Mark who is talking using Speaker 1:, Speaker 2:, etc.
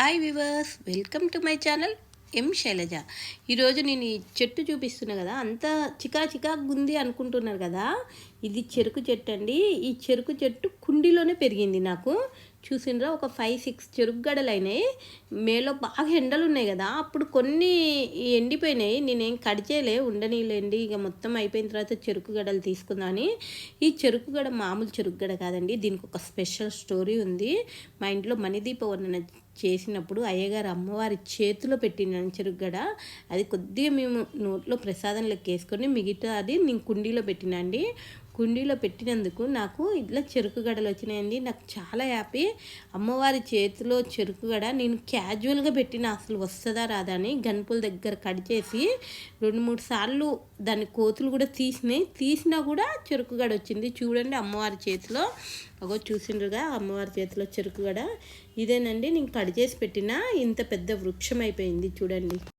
Speaker 1: Hi viewers welcome to my channel M Shailaja ఈరోజు నేను ఈ చెట్టు చూపిస్తున్నా కదా అంత చికా చికా గుంది అనుకుంటున్నారు కదా. ఇది చెరుకు చెట్టు అండి. ఈ చెరుకు చెట్టు కుండీలోనే పెరిగింది నాకు. చూసినరా ఒక ఫైవ్ సిక్స్ చెరుకు గడలు అయినాయి మేలో బాగా ఎండలు ఉన్నాయి కదా. అప్పుడు కొన్ని ఎండిపోయినాయి. నేనేం కడిచేలే ఉండనీలేండి ఇక మొత్తం అయిపోయిన తర్వాత చెరుకు గడలు తీసుకుందామని ఈ చెరుకు గడ మామూలు చెరుకు గడ కాదండి. దీనికి ఒక స్పెషల్ స్టోరీ ఉంది. మా ఇంట్లో మణిదీప వర్ణన చేసినప్పుడు అయ్యగారు అమ్మవారి చేతిలో పెట్టిన చెరుగడ అది కొద్దిగా మేము నోట్లో ప్రసాదం లెక్క వేసుకొని మిగతా అది నేను కుండీలో పెట్టినండి కుండీలో పెట్టినందుకు నాకు ఇట్లా చెరుకు గడలు వచ్చినాయండి. నాకు చాలా హ్యాపీ. అమ్మవారి చేతిలో చెరుకు గడ నేను క్యాజువల్గా పెట్టిన అసలు వస్తుందా రాదా అని గన్పుల దగ్గర కట్ చేసి రెండు మూడు సార్లు దాని కోతులు కూడా తీసినాయి. తీసినా కూడా చెరుకు గడ వచ్చింది. చూడండి అమ్మవారి చేతిలో. అగో చూసిండ్రుగా అమ్మవారి చేతిలో చెరుకు కూడా ఇదేనండి నేను కట్ చేసి పెట్టిన ఇంత పెద్ద వృక్షం అయిపోయింది చూడండి.